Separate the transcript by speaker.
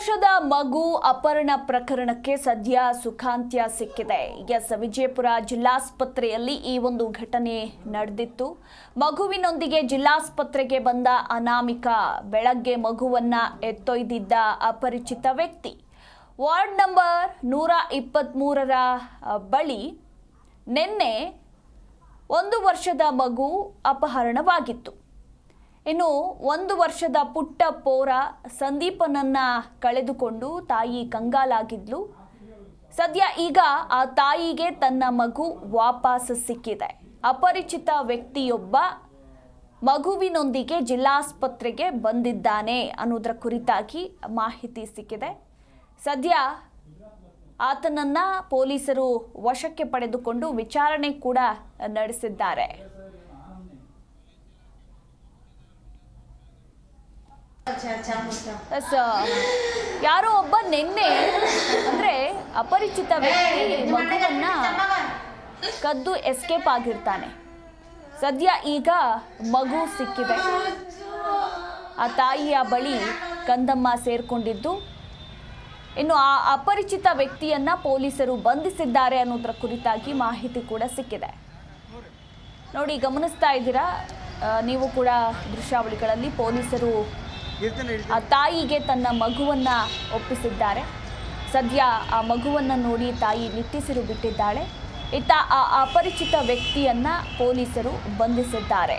Speaker 1: ವರ್ಷದ ಮಗು ಅಪಹರಣ ಪ್ರಕರಣಕ್ಕೆ ಸದ್ಯ ಸುಖಾಂತ್ಯ ಸಿಕ್ಕಿದೆ. ಎಸ್. ವಿಜಯಪುರ ಜಿಲ್ಲಾಸ್ಪತ್ರೆಯಲ್ಲಿ ಈ ಒಂದು ಘಟನೆ ನಡೆದಿತ್ತು. ಮಗುವಿನೊಂದಿಗೆ ಜಿಲ್ಲಾಸ್ಪತ್ರೆಗೆ ಬಂದ ಅನಾಮಿಕ ಬೆಳಗ್ಗೆ ಮಗುವನ್ನ ಎತ್ತೊಯ್ದಿದ್ದ ಅಪರಿಚಿತ ವ್ಯಕ್ತಿ. ವಾರ್ಡ್ ನಂಬರ್ ನೂರ ಇಪ್ಪತ್ತ್ಮೂರರ ಬಳಿ ನಿನ್ನೆ ಒಂದು ವರ್ಷದ ಮಗು ಅಪಹರಣವಾಗಿತ್ತು. ಇನ್ನು ಒಂದು ವರ್ಷದ ಪುಟ್ಟ ಪೋರ ಸಂದೀಪನನ್ನ ಕಳೆದುಕೊಂಡು ತಾಯಿ ಕಂಗಾಲಾಗಿದ್ಲು. ಸದ್ಯ ಈಗ ಆ ತಾಯಿಗೆ ತನ್ನ ಮಗು ವಾಪಸ್ ಸಿಕ್ಕಿದೆ. ಅಪರಿಚಿತ ವ್ಯಕ್ತಿಯೊಬ್ಬ ಮಗುವಿನೊಂದಿಗೆ ಜಿಲ್ಲಾಸ್ಪತ್ರೆಗೆ ಬಂದಿದ್ದಾನೆ ಅನ್ನೋದರ ಕುರಿತಾಗಿ ಮಾಹಿತಿ ಸಿಕ್ಕಿದೆ. ಸದ್ಯ ಆತನನ್ನ ಪೊಲೀಸರು ವಶಕ್ಕೆ ಪಡೆದುಕೊಂಡು ವಿಚಾರಣೆ ಕೂಡ ನಡೆಸಿದ್ದಾರೆ. ಎಸ್ ಯಾರೋ ಒಬ್ಬ ನಿನ್ನೆ ಅಂದ್ರೆ ಅಪರಿಚಿತ ವ್ಯಕ್ತಿ ಮಗುವನ್ನ ಕದ್ದು ಎಸ್ಕೇಪ್ ಆಗಿರ್ತಾನೆ. ಸದ್ಯ ಈಗ ಮಗು ಸಿಕ್ಕಿದೆ. ಆ ತಾಯಿಯ ಬಳಿ ಕಂದಮ್ಮ ಸೇರ್ಕೊಂಡಿದ್ದು. ಇನ್ನು ಆ ಅಪರಿಚಿತ ವ್ಯಕ್ತಿಯನ್ನ ಪೊಲೀಸರು ಬಂಧಿಸಿದ್ದಾರೆ ಅನ್ನೋದರ ಕುರಿತಾಗಿ ಮಾಹಿತಿ ಕೂಡ ಸಿಕ್ಕಿದೆ. ನೋಡಿ ಗಮನಿಸ್ತಾ ಇದ್ದೀರಾ? ನೀವು ಕೂಡ ದೃಶ್ಯಾವಳಿಗಳಲ್ಲಿ ಪೊಲೀಸರು ಆ ತಾಯಿಗೆ ತನ್ನ ಮಗುವನ್ನ ಒಪ್ಪಿಸಿದ್ದಾರೆ. ಸದ್ಯ ಆ ಮಗುವನ್ನ ನೋಡಿ ತಾಯಿ ನಿಟ್ಟಿಸಿರು ಬಿಟ್ಟಿದ್ದಾಳೆ. ಇತ್ತ ಆ ಅಪರಿಚಿತ ವ್ಯಕ್ತಿಯನ್ನ ಪೊಲೀಸರು ಬಂಧಿಸಿದ್ದಾರೆ.